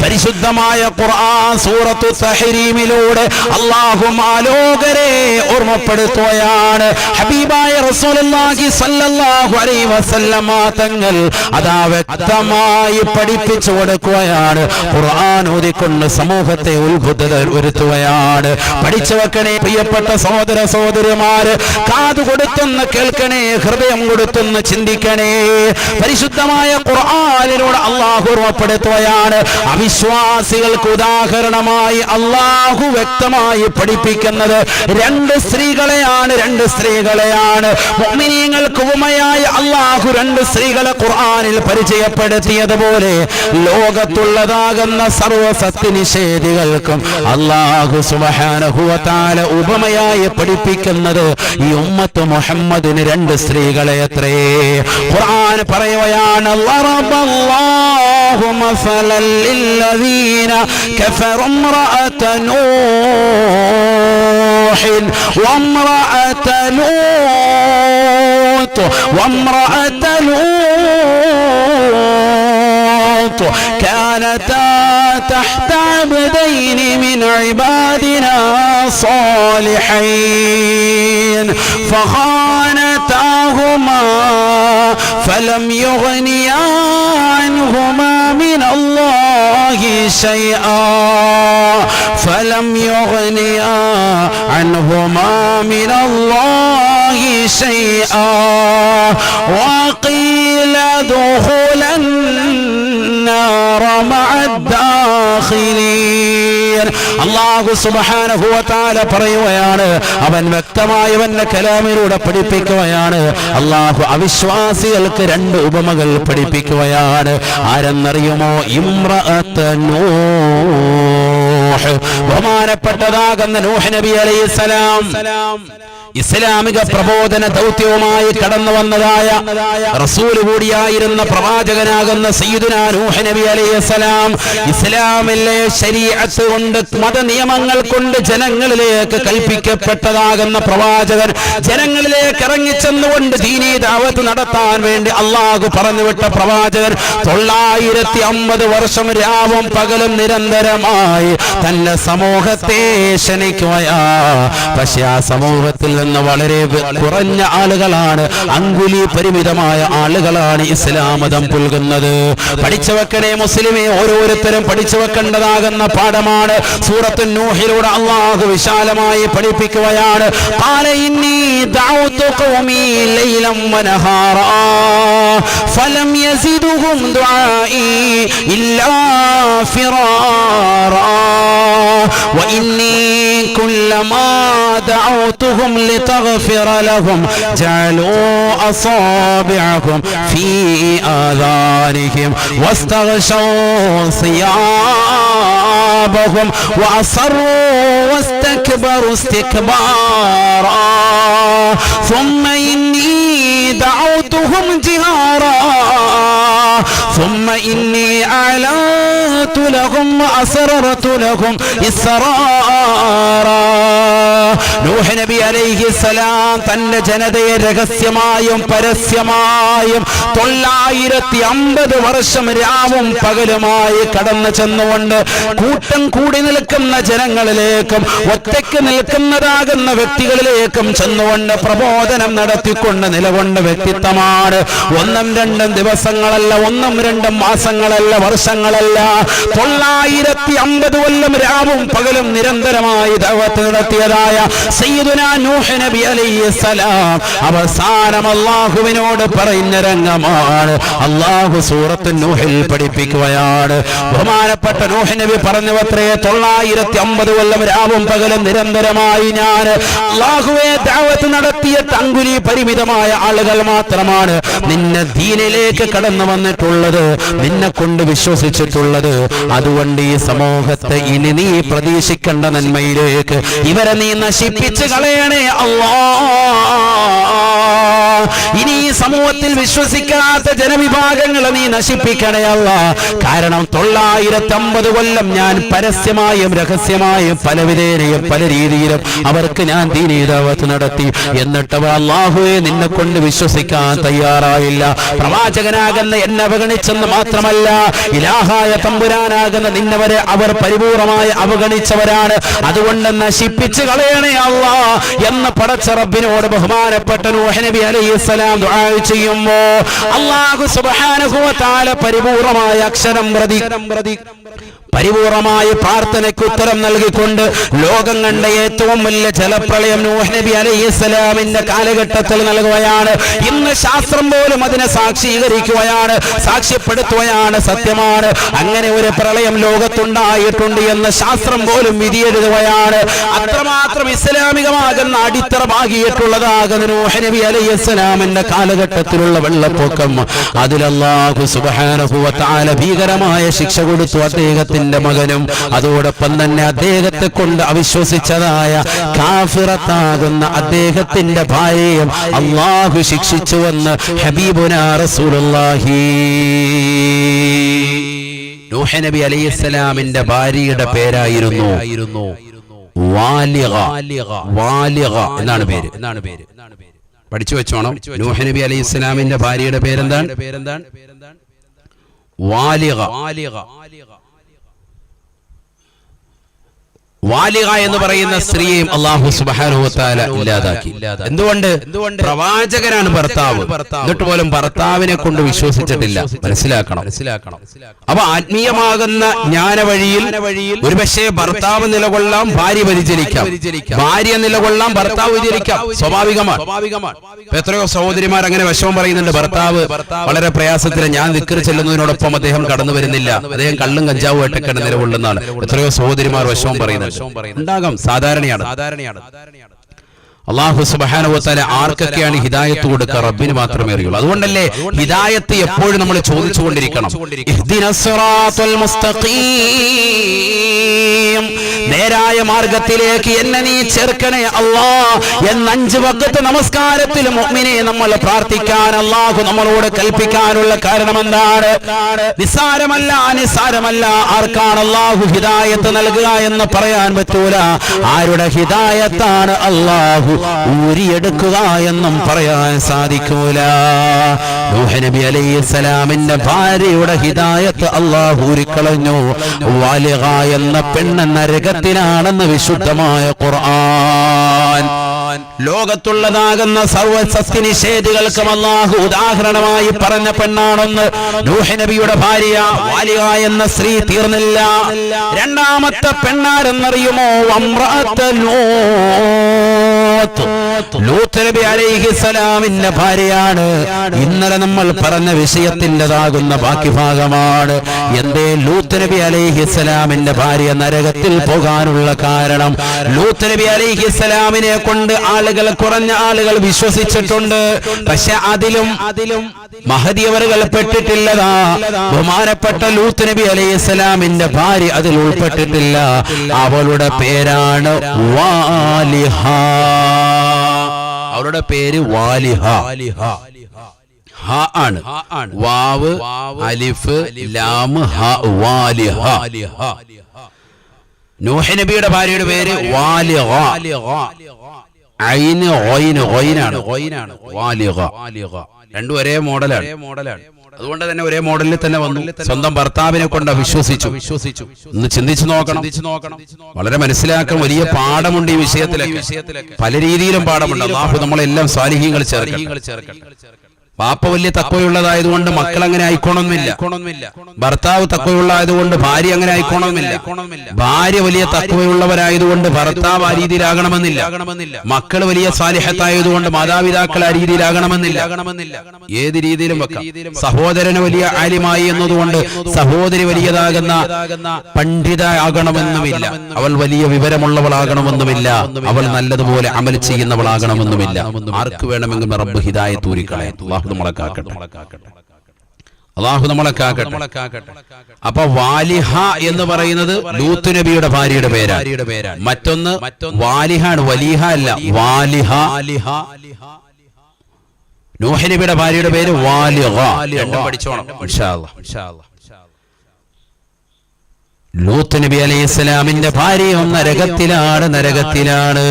പരിശുദ്ധമായ ഖുർആൻ സൂറത്തു തഹരീമിലൂടെ അല്ലാഹു മാലോകരെ ഓർമ്മപ്പെടുത്തുകയാണ്. ഹബീബായ റസൂലുള്ളാഹി സ്വല്ലല്ലാഹു അലൈഹി വസല്ലമ തങ്ങൾ അതാ വ്യക്തമായി പഠിപ്പിച്ചു കൊടുക്കുകയാണ്. ഖുർആൻ ഓതിക്കൊണ്ട് സമൂഹത്തെ ഉത്ഭുതത വരുത്തുകയാണ്. പഠിച്ചു വെക്കണേ പ്രിയപ്പെട്ട സഹോദര സഹോദരിമാര് കാതു കൊടുത്തൊന്ന് കേൾക്കണേ ഹൃദയം കൊടുത്തൊന്ന് ചിന്തിക്കണേ. പരിശുദ്ധമായ ഖുർആനിലൂടെ അള്ളാഹു ഓർമ്മപ്പെടുത്തുകയാണ്. അവിശ്വാസികൾക്ക് ഉദാഹരണമായി അള്ളാഹു വ്യക്തമായി പഠിപ്പിക്കുന്നത് രണ്ട് സ്ത്രീകളെയാണ് രണ്ട് സ്ത്രീകളെയാണ്. മുഅ്മിനീങ്ങൾക്ക് ഉപമയായി അള്ളാഹു രണ്ട് സ്ത്രീകളെ ഖുർആനിൽ പരിചയപ്പെടുത്തിയതുപോലെ ലോകത്തുള്ളതാകുന്ന സർവ സത്യനിഷേധികൾക്കും അള്ളാഹു സുബ്ഹാനഹു ഉപമയായി പഠിപ്പിക്കുന്നത് ഈ ഉമ്മത്ത് മുഹമ്മദിന് രണ്ട് സ്ത്രീകളെ അത്രേ. ഖുർആൻ പറയുകയാണ് മസലൻ الذين كفروا امرأة نوح وامرأة لوط وامرأة لوط كانتا تحت عبدين من عبادنا صالحين فخانتاهما فلم يغنيا عنهما من الله. شيئا فلم يغنيا عنهما من الله شيئا. وقيل ادخلا النار مع الداخلين. അള്ളാഹു സുബ്ഹാനഹു വ തആല പറയുകയാണ്. അവൻ വ്യക്തമായി അവന്റെ കലാമിലൂടെ പഠിപ്പിക്കുകയാണ്. അള്ളാഹു അവിശ്വാസികൾക്ക് രണ്ട് ഉപമകൾ പഠിപ്പിക്കുകയാണ്. ആരെന്നറിയുമോ? ഇമ്രഅത്ത് നൂഹ്. ബഹുമാനപ്പെട്ടതാകുന്ന നൂഹ് നബി അലൈഹിസ്സലാം. ഇസ്ലാമിക പ്രബോധന ദൗത്യവുമായി കടന്നു വന്നതായ റസൂൽ കൂടിയായിരുന്ന പ്രവാചകനാകുന്ന സയ്യിദുന നൂഹ് നബി അലൈഹിസ്സലാം ഇസ്ലാമിലെ ശരീഅത്ത് കൊണ്ട് മത നിയമങ്ങൾ കൊണ്ട് ജനങ്ങളിലേക്ക് കൽപ്പിക്കപ്പെട്ടതാകുന്ന പ്രവാചകൻ ജനങ്ങളിലേക്ക് ഇറങ്ങിച്ചെന്നുകൊണ്ട് ദീനീ ദാവത്ത് നടത്താൻ വേണ്ടി അള്ളാഹു പറഞ്ഞുവിട്ട പ്രവാചകൻ തൊള്ളായിരത്തി അമ്പത് വർഷം രാവും പകലും നിരന്തരമായി തന്റെ സമൂഹത്തെ ക്ഷണിക്കുകയാ. പക്ഷെ ആ സമൂഹത്തിൽ നിന്ന് വളരെ വെ- കുറഞ്ഞ ആളുകളാണ് അങ്കുലി പരിമിതമായ ആളുകളാണ് ഇസ്ലാം മതം പുൽകുന്നത് പഠിച്ചു വെക്കണേ മുസ്ലിമെ ഓരോരുത്തരും പഠിച്ചു വെക്കേണ്ടതാകുന്ന പാഠമാണ് സൂറത്തു നൂഹിലൂടെ അള്ളാഹു വിശാലമായി പഠിപ്പിക്കുകയാണ് قال إني دعوت قومي ليلا ونهارا فلم يزدهم دعائي إلا فرارا وإني كلما دعوتهم لتغفر لهم. جعلوا أصابعهم في آذانهم واستغشوا صيابهم وأصروا واستكبروا استكبارا. ثم إني دعوتهم جهارا. ثم إني أعلنت لهم وأسررت لهم إسرارا. نوح نبي അലൈഹി സലാം തന്റെ ജനതയെ രഹസ്യമായും പരസ്യമായും തൊള്ളായിരത്തി അമ്പത് വർഷം രാവും പകലുമായി കടന്നു ചെന്നുകൊണ്ട് കൂട്ടം കൂടി നിൽക്കുന്ന ജനങ്ങളിലേക്കും ഒറ്റയ്ക്ക് നിൽക്കുന്നതാകുന്ന വ്യക്തികളിലേക്കും ചെന്നുകൊണ്ട് പ്രബോധനം നടത്തിക്കൊണ്ട് നിലകൊണ്ട വ്യക്തിത്വമാണ്. ഒന്നും രണ്ടും ദിവസങ്ങളല്ല ഒന്നും രണ്ടും മാസങ്ങളല്ല വർഷങ്ങളല്ല. തൊള്ളായിരത്തി അമ്പത് കൊല്ലം രാവും പകലും നിരന്തരമായി ദൈവത്ത് നടത്തിയതായ സയ്യിദുന നൂഹ് നബി അലൈഹിസ്സലാം അവസാനം അള്ളാഹുവിനോട് പറയുന്ന രംഗമാണ്. അള്ളാഹു സൂറത്ത് നൂഹിൽ പഠിപ്പിക്കുകയാണ്. ബഹുമാനപ്പെട്ട നൂഹ് നബി പറഞ്ഞു അത്രേ തൊള്ളായിരത്തി അമ്പത് കൊല്ലം രാവും പകലും നിരന്തരമായി ഞാൻ അള്ളാഹുവെ ദാവത്ത് നടത്തിയ തങ്കുലി പരിമിതമായ ആളുകൾ മാത്രമാണ് നിന്നെ ദീനിലേക്ക് കടന്നു വന്നിട്ടുള്ളത് നിന്നെ കൊണ്ട് വിശ്വസിച്ചിട്ടുള്ളത്. അതുകൊണ്ട് ഈ സമൂഹത്തെ ഇനി നീ പ്രതീക്ഷിക്കേണ്ട നന്മയിലേക്ക്. ഇവരെ നീ നശിപ്പിച്ച് കളയണേ. അല്ലാ ഇനി ഈ സമൂഹത്തിൽ വിശ്വസിക്കാത്ത ജനവിഭാഗങ്ങളെ നീ നശിപ്പിക്കണേ അല്ല. കാരണം തൊള്ളായിരത്തി അമ്പത് കൊല്ലം ഞാൻ പരസ്യമായും രഹസ്യമായും പല വിധേനയും പല രീതിയിലും അവർക്ക് ഞാൻ ദീനീതാവത്ത് നടത്തി. എന്നിട്ട് അള്ളാഹുവെ നിന്നെ കൊണ്ട് വിശ്വസിക്കാൻ തയ്യാറായില്ല. പ്രവാചകനാകുന്ന എന്നെ അവഗണിച്ചെന്ന് മാത്രമല്ല ഇലാഹായ തമ്പുരാനാകുന്ന നിന്നവരെ അവർ പരിപൂർണമായി അവഗണിച്ചവരാണ്. അതുകൊണ്ട് നശിപ്പിച്ച് കളയണേ അള്ളാ എന്ന് പടച്ച റബ്ബിനോട് ബഹുമാനപ്പെട്ട നബി നബി അലൈഹിസ്സലാം ദുആ ചെയ്യുമ്പോ അല്ലാഹു സുബ്ഹാനഹു വ തആല പരിപൂർണമായ അക്ഷരം പ്രതി പരിപൂർണമായ പ്രാർത്ഥനയ്ക്ക് ഉത്തരം നൽകിക്കൊണ്ട് ലോകം കണ്ട ഏറ്റവും വലിയ ജലപ്രളയം നൂഹ് നബി അലൈഹിസ്സലാമിന്റെ കാലഘട്ടത്തിൽ നൽകുകയാണ്. ഇന്ന് ശാസ്ത്രം പോലും അതിനെ സാക്ഷീകരിക്കുകയാണ് സാക്ഷ്യപ്പെടുത്തുകയാണ് സത്യമാണ്. അങ്ങനെ ഒരു പ്രളയം ലോകത്തുണ്ടായിട്ടുണ്ട് എന്ന് ശാസ്ത്രം പോലും വിധിയെഴുതുകയാണ്. അത്രമാത്രം ഇസ്ലാമികമാകുന്ന അടിത്തറ ഭാഗിയിട്ടുള്ളതാകുന്ന നൂഹ് നബി അലൈഹിസ്സലാമിന്റെ കാലഘട്ടത്തിലുള്ള വെള്ളപ്പൊക്കം. അതിലല്ലാഹു സുബ്ഹാനഹു വ തആല ഭീകരമായ ശിക്ഷ കൊടുത്തു അദ്ദേഹത്തിന്റെ മകനും. അതോടൊപ്പം തന്നെ അദ്ദേഹത്തെ കൊണ്ട് അവിശ്വസിച്ചതായ കാഫിറത്താകുന്ന അദ്ദേഹത്തിന്റെ ഭാര്യയും അള്ളാഹു ശിക്ഷിച്ചുവെന്ന് ഹബീബുന റസൂലുള്ളാഹി. നബി അലൈഹിസ്സലാമിന്റെ ഭാര്യയുടെ പേരായിരുന്നു വാലിഗ. വാലിഗ എന്നാണ് പേര്. എന്നാണ് പേര് പഠിച്ചു വെച്ചോണം. നൂഹ് നബി അലൈഹി ഇസ്ലാമിന്റെ ഭാര്യയുടെ പേരെന്താണ് പേരെന്താണ്? വാലിഗ. വാലിക എന്ന് പറയുന്ന സ്ത്രീയെയും അള്ളാഹു സുബാനുഹത്താല ഇല്ലാതാക്കി. എന്തുകൊണ്ട്? പ്രവാചകനാണ് ഭർത്താവ്. എന്നിട്ട് പോലും ഭർത്താവിനെ കൊണ്ട് വിശ്വസിച്ചിട്ടില്ല. മനസ്സിലാക്കണം. മനസ്സിലാക്കണം. അപ്പൊ ആത്മീയമാകുന്ന ജ്ഞാന വഴിയിൽ ഒരുപക്ഷെ ഭർത്താവ് നിലകൊള്ളാം ഭാര്യ പരിചരിക്കാം ഭാര്യ നിലകൊള്ളാം ഭർത്താവ് വിചരിക്കാം സ്വാഭാവികമാണ്. എത്രയോ സഹോദരിമാർ അങ്ങനെ വിഷമം പറയുന്നുണ്ട്. ഭർത്താവ് വളരെ പ്രയാസത്തിൽ ഞാൻ നിക്കറി ചെല്ലുന്നതിനോടൊപ്പം അദ്ദേഹം കടന്നു വരുന്നില്ല. അദ്ദേഹം കള്ളും കഞ്ചാവും ആയിട്ടൊക്കെ നിലകൊള്ളുന്നതാണ്. എത്രയോ സഹോദരിമാർ വിഷമം പറയുന്നുണ്ട്. ഉണ്ടാകാം. സാധാരണയാണ്. സാധാരണയാണ്. അള്ളാഹു സുബാനുവത്താല ആർക്കൊക്കെയാണ് ഹിദായത്ത് കൊടുക്കുക? റബ്ബിന് മാത്രമേ അറിയുള്ളൂ. അതുകൊണ്ടല്ലേ ഹിദായത്ത് എപ്പോഴും നമ്മൾ ചോദിച്ചുകൊണ്ടിരിക്കണം. നേരായ മാർഗത്തിലേക്ക് എന്നെ നീ ചേർക്കണേ അള്ളാ. എന്ന അഞ്ച് വക്കത്ത് നമസ്കാരത്തിൽ മുഗ്മിനെ നമ്മൾ പ്രാർത്ഥിക്കാൻ അള്ളാഹു നമ്മളോട് കൽപ്പിക്കാനുള്ള കാരണം എന്താണ്? നിസ്സാരമല്ല നിസ്സാരമല്ല ആർക്കാണ് അള്ളാഹു ഹിദായത്ത് നൽകുക എന്ന് പറയാൻ പറ്റൂല. ആരുടെ ഹിദായത്താണ് അള്ളാഹു? ഊരിയെടുക്കുക എന്നും പറയാൻ സാധിക്കൂല. നബി അലൈഹി സ്വലാമിന്റെ ഭാര്യയുടെ ഹിദായത്ത് അള്ളാഹു ഊരിക്കളഞ്ഞു. വാലിക എന്ന പെണ്ണ നരകത്തിനാണെന്ന് വിശുദ്ധമായ ഖുർആൻ. ലോകത്തുള്ളതാകുന്ന സർവ സത്യനിഷേധികൾക്കും അള്ളാഹു ഉദാഹരണമായി പറഞ്ഞ പെണ്ണാണെന്ന് നബിയുടെ ഭാര്യ വാലിക എന്ന സ്ത്രീ തീർന്നില്ല. രണ്ടാമത്തെ പെണ്ണാരെന്നറിയുമോ? അമ്രാത്ത ലൂത്ത്. ലൂത്ത് നബി അലൈഹിസലാമിന്റെ ഭാര്യയാണ്. ഇന്നലെ നമ്മൾ പറഞ്ഞ വിഷയത്തിന്റെതാകുന്ന ബാക്കി ഭാഗമാണ് എന്തേ ലൂത്ത് നബി അലൈഹിസലാമിന്റെ ഭാര്യ നരകത്തിൽ പോകാനുള്ള കാരണം? ലൂത്ത് നബി അലൈഹിസലാമിനെ കൊണ്ട് ആളുകൾ കുറഞ്ഞ ആളുകൾ വിശ്വസിച്ചിട്ടുണ്ട്. പക്ഷെ അതിലും അതിലും മഹതിയവറുകൾ പെട്ടിട്ടില്ലതാ. ബഹുമാനപ്പെട്ട ലൂത്ത് നബി അലൈഹി സ്വലാമിന്റെ ഭാര്യ അതിൽ ഉൾപ്പെട്ടിട്ടില്ല. അവളുടെ പേരാണ് വാലിഹ. അവരുടെ പേര് വാലിഹ. ഹ ആണ്. വാവ് അലിഫ് ലാം ഹ വാലിഹ. നൂഹ് നബിയുടെ ഭാര്യയുടെ പേര് വാലിഹ. ഐന് ഓയിന് ഓയിനാണ്. ഓയിനാണ്. വാലിഹ. രണ്ടും ഒരേ മോഡലാണ്. മോഡലാണ്. അതുകൊണ്ട് തന്നെ ഒരേ മോഡലിൽ തന്നെ വന്നു. സ്വന്തം ഭർത്താവിനെ കൊണ്ട് വിശ്വസിച്ചു വിശ്വസിച്ചു ഒന്ന് ചിന്തിച്ചു നോക്കണം. നോക്കണം. വളരെ മനസ്സിലാക്കാൻ വലിയ പാഠമുണ്ട് ഈ വിഷയത്തിലൊക്കെ. പല രീതിയിലും പാഠമുണ്ട്. അള്ളാഹു നമ്മളെല്ലാം സാലിഹ്യങ്ങൾ ചേർക്കണം പാപ്പ വലിയ തക്കവയുള്ളതായതുകൊണ്ട് മക്കൾ അങ്ങനെ ആയിക്കോണമെന്നില്ല ഭർത്താവ് തക്കവയുള്ളതായതുകൊണ്ട് ഭാര്യ അങ്ങനെ ആയിക്കോണമെന്നില്ല ഭാര്യ വലിയ തക്കവയുള്ളവരായതുകൊണ്ട് ഭർത്താവ് ആ രീതിയിലാകണമെന്നില്ല. മക്കൾ വലിയ സാലിഹത്തായതുകൊണ്ട് മാതാപിതാക്കൾ ആ രീതിയിലാകണമെന്നില്ല. ഏത് രീതിയിലും വെക്കാം. സഹോദരന് വലിയ ആലിമായി എന്നതുകൊണ്ട് സഹോദരി വലിയതാകുന്ന പണ്ഡിത ആകണമെന്നുമില്ല അവൾ വലിയ വിവരമുള്ളവളാകണമെന്നുമില്ല. അവൾ നല്ലതുപോലെ അമൽ ചെയ്യുന്നവളാകണമെന്നുമില്ല. ആർക്ക് വേണമെങ്കിലും റബ്ബ് ഹിതായ അള്ളാഹു നമ്മളെ കാക്കട്ടെ. അള്ളാഹു നമ്മളെ കാക്കട്ടെ. അപ്പൊ വാലിഹ എന്ന് പറയുന്നത് ലൂത്ത് നബിയുടെ ഭാര്യയുടെ പേരാണ്. മറ്റൊന്ന് വാലിഹാണ് വലിഹ അല്ല വാലിഹ. നൂഹ് നബിയുടെ ഭാര്യയുടെ പേര് വാലിഹ. രണ്ടും പഠിച്ചോണം. ലൂത്ത് നബി അലൈഹി ഇസ്ലാമിന്റെ ഭാര്യയും നരകത്തിലാണ്. നരകത്തിലാണ്.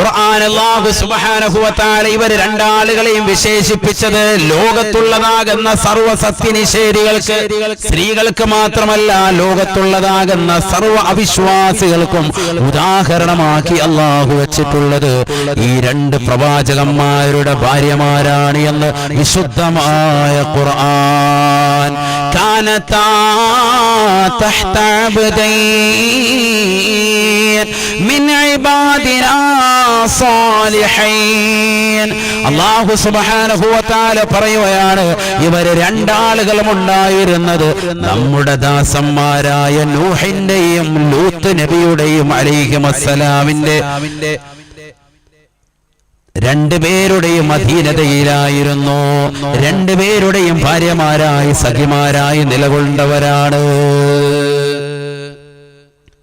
ഖുർആൻ അല്ലാഹു സുബ്ഹാനഹു രണ്ടാളുകളെയും വിശേഷിപ്പിച്ചത് ലോകത്തുള്ളതാകുന്ന സർവ സത്യനിഷേധികൾക്ക് സ്ത്രീകൾക്ക് മാത്രമല്ല ലോകത്തുള്ളതാകുന്ന സർവ അവിശ്വാസികൾക്കും ഉദാഹരണമാക്കി അള്ളാഹു വെച്ചിട്ടുള്ളത്. ഈ രണ്ട് പ്രവാചകന്മാരുടെ ഭാര്യമാരാണ് എന്ന് വിശുദ്ധമായ ഖുർആൻ. كانتا تحت عبدين من عبادنا صالحين അള്ളാഹു സുബ്ഹാനഹു വ തആല പറയുകയാണ് ഇവര് രണ്ടാളുകളും ഉണ്ടായിരുന്നത് നമ്മുടെ ദാസന്മാരായ നൂഹിന്റെയും ലൂത്ത് നബിയുടെയും അലൈഹിമസ്സലാമിന്റെ രണ്ടുപേരുടെയും അധീനതയിലായിരുന്നു. രണ്ടുപേരുടെയും ഭാര്യമാരായി സഖിമാരായി നിലകൊണ്ടവരാണ്.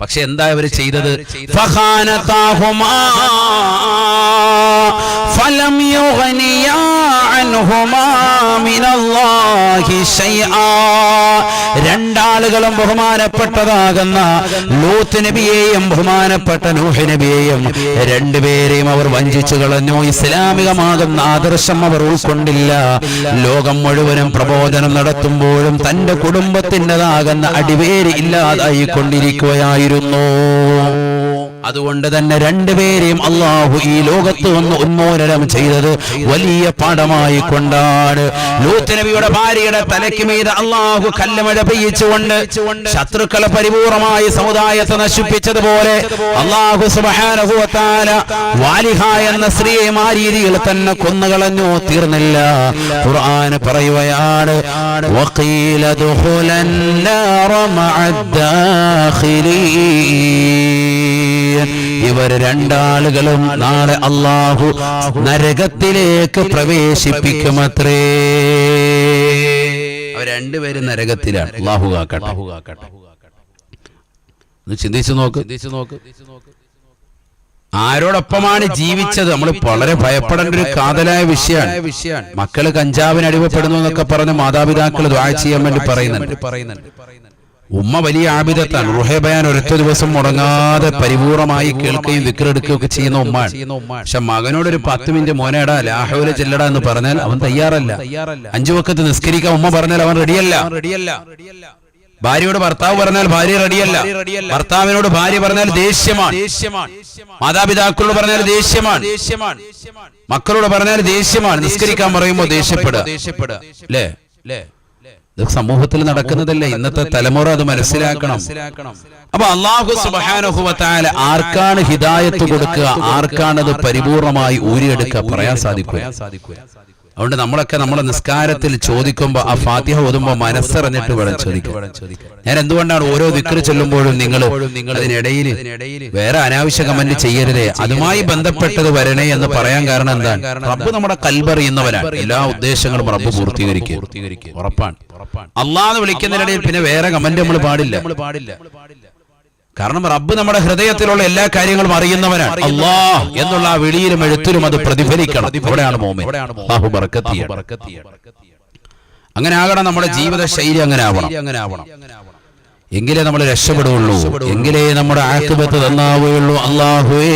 പക്ഷെ എന്താ അവർ ചെയ്തത്? ഫഖാനതാഹുമാ يغنيا عنهما من الله شيئا. രണ്ടാളുകളും ബഹുമാനപ്പെട്ടതാകുന്ന ലൂത്ത് നബിയെയും ബഹുമാനപ്പെട്ട നൂഹ് നബിയെയും രണ്ടുപേരെയും അവർ വഞ്ചിച്ചു കളഞ്ഞു. ഇസ്ലാമികമാകുന്ന ആദർശം അവർ ഉൾക്കൊണ്ടില്ല. ലോകം മുഴുവനും പ്രബോധനം നടത്തുമ്പോഴും തന്റെ കുടുംബത്തിന്റെതാകുന്ന അടിവേര് ഇല്ലാതായി കൊണ്ടിരിക്കുകയായിരുന്നു അതുകൊണ്ട് തന്നെ രണ്ടുപേരെയും അള്ളാഹു ഈ ലോകത്ത് വന്ന് ഉന്മൂലനം ചെയ്തത് വലിയ പാഠമായി കൊണ്ടാണ്. ലൂത്ത് നബിയുടെ ഭാര്യയുടെ തലയ്ക്ക് മീത് അള്ളാഹു കല്ലമഴ പെയ്യിച്ചുകൊണ്ട് ശത്രുക്കളെ പരിപൂർണമായി സമുദായത്തെ നശിപ്പിച്ചതുപോലെ അള്ളാഹു സുബാനുഭവത്താല വാലിഹ എന്ന സ്ത്രീയെ ആ രീതിയിൽ തന്നെ കൊന്നുകളഞ്ഞു തീർന്നില്ല. ഖുർആൻ പറയുകയാണ് മഅദ്ദാഖിലീൻ ഇവർ രണ്ടാളുകളും നാളെ അള്ളാഹു നരകത്തിലേക്ക് പ്രവേശിപ്പിക്കുമത്രേ. അവർ രണ്ടുപേരും നരകത്തിലാണ്. അള്ളാഹു കാക്കട്ടെ. ചിന്തിച്ചു നോക്ക് ചിന്തിച്ചു നോക്ക്. ആരോടൊപ്പമാണ് ജീവിച്ചത്? നമ്മൾ വളരെ ഭയപ്പെടേണ്ട ഒരു കാതലായ വിഷയമാണ്. വിഷയമാണ് മക്കൾ കഞ്ചാവിന് അടിമപ്പെടുന്നു എന്നൊക്കെ പറഞ്ഞ് മാതാപിതാക്കൾ ദ്വാ ചെയ്യാൻ വേണ്ടി പറയുന്നുണ്ട് പറയുന്നുണ്ട്. ഉമ്മ വലിയ ആബിദത്താണ്. റുഹേബയാൻ ഒരൊറ്റ ദിവസം മുടങ്ങാതെ പരിപൂർണമായി കേൾക്കുകയും വിക്രെടുക്കുകയൊക്കെ ചെയ്യുന്ന ഉമ്മാണ് പക്ഷെ മകനോടൊരു പത്ത് മിനിറ്റ് മോനേടാ ലാഹോലെ ചെല്ലടാ എന്ന് പറഞ്ഞാൽ അവൻ തയ്യാറല്ല. അഞ്ചു വക്കത്ത് നിസ്കരിക്കാൻ ഉമ്മ പറഞ്ഞാൽ അവൻ റെഡിയല്ല. റെഡിയല്ല ഭാര്യയോട് ഭർത്താവ് പറഞ്ഞാൽ ഭാര്യ റെഡിയല്ല. ഭർത്താവിനോട് ഭാര്യ പറഞ്ഞാൽ ദേഷ്യമാണ്. മാതാപിതാക്കളോട് പറഞ്ഞാൽ ദേഷ്യമാണ്. മക്കളോട് പറഞ്ഞാൽ ദേഷ്യമാണ്. നിസ്കരിക്കാൻ പറയുമ്പോൾ ദേഷ്യപ്പെടുക. ദേഷ്യപ്പെടുക അല്ലേ ഇത് സമൂഹത്തിൽ നടക്കുന്നതല്ലേ? ഇന്നത്തെ തലമുറ അത് മനസ്സിലാക്കണം. അപ്പൊ അള്ളാഹു സുബാനുഹുവത്തായ ആർക്കാണ് ഹിദായത്ത് കൊടുക്കുക? ആർക്കാണത് പരിപൂർണമായി ഊരിയെടുക്കുക? പറയാൻ സാധിക്കുക അതുകൊണ്ട് നമ്മളൊക്കെ നമ്മളെ നിസ്കാരത്തിൽ ചോദിക്കുമ്പോൾ ആ ഫാത്തിഹ ഓതുമ്പോൾ മനസ്സറിഞ്ഞിട്ട് വേണം ചോദിക്കും ഞാൻ എന്തുകൊണ്ടാണ് ഓരോ ദിക്കറ് ചൊല്ലുമ്പോഴും നിങ്ങൾ അതിനിടയിൽ വേറെ അനാവശ്യ കമന്റ് ചെയ്യരുതേ. അതുമായി ബന്ധപ്പെട്ടത് വരണേ എന്ന് പറയാൻ കാരണം എന്താണ്? റബ്ബ് നമ്മുടെ കൽബറിയുന്നവരാണ് എല്ലാ ഉദ്ദേശങ്ങളും റബ്ബ് പൂർത്തീകരിക്കും. ഉറപ്പാണ്. അള്ളാന്ന് വിളിക്കുന്നതിനിടയിൽ പിന്നെ വേറെ കമന്റ് നമ്മൾ പാടില്ല പാടില്ല. കാരണം റബ്ബ് നമ്മുടെ ഹൃദയത്തിലുള്ള എല്ലാ കാര്യങ്ങളും അറിയുന്നവനാണ്. അള്ളാ എന്നുള്ള ആ വിളിയിലും എഴുത്തിലും അത് പ്രതിഫലിക്കണം. ഇവിടെയാണ് മോമൻ. അങ്ങനെ ആകണം നമ്മുടെ ജീവിത ശൈലി അങ്ങനെ ആവണം. അങ്ങനെ ആവണം എങ്കിലേ നമ്മൾ രക്ഷപ്പെടുകയുള്ളൂ. എങ്കിലേ നമ്മുടെ ആക്കുപത്ത് തന്നാവുകയുള്ളൂ അള്ളാഹുവേ.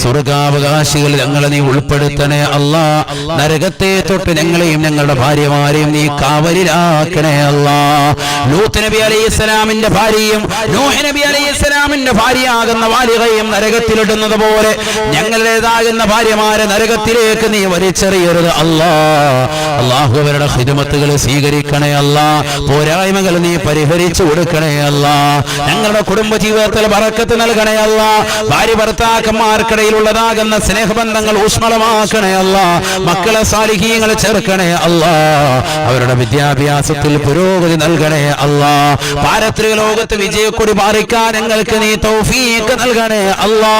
സ്വർഗാവകാശികൾ ഞങ്ങളെ നീ ഉൾപ്പെടുത്തണേ അല്ല. നരകത്തെ തൊട്ട് ഞങ്ങളെയും ഞങ്ങളുടെ ഭാര്യമാരെയും നീ കാവലിലാക്കണേ അല്ല. ലൂത്ത് നബി അലൈഹി ഇസ്ലാമിന്റെ ഭാര്യയും നൂഹ് നബി അലൈഹി ഇസ്ലാമിന്റെ ഭാര്യയാകുന്ന വാലികയും നരകത്തിലിടുന്നത് പോലെ ഞങ്ങളുടേതാകുന്ന ഭാര്യമാരെ നരകത്തിലേക്ക് നീ വലിച്ചെറിയരുത് അല്ലാ. അള്ളാഹു അവരുടെ ഹിദമത്തുകൾ സ്വീകരിക്കണേ അല്ല. പോരായ്മകൾ നീ പരിഹരിച്ചു കൊടുക്കണേ അല്ല. ഞങ്ങളുടെ കുടുംബ ജീവിതത്തിൽ പറക്കത്ത് നൽകണേ അല്ല. ഭാര്യ ഭർത്താക്കന്മാർക്കിടയിലുള്ളതാകുന്ന സ്നേഹബന്ധങ്ങൾ ഊഷ്മളമാക്കണേ അല്ല. മക്കളെ സാലിഹീങ്ങൾ ചേർക്കണേ അല്ല. അവരുടെ വിദ്യാഭ്യാസത്തിൽ പുരോഗതി നൽകണേ അല്ല. പാരത്രിക ലോകത്ത് വിജയക്കൊടി പാറിക്കാൻ ഞങ്ങൾക്ക് നീ തൗഫീക്ക് നൽകണേ അല്ലാ.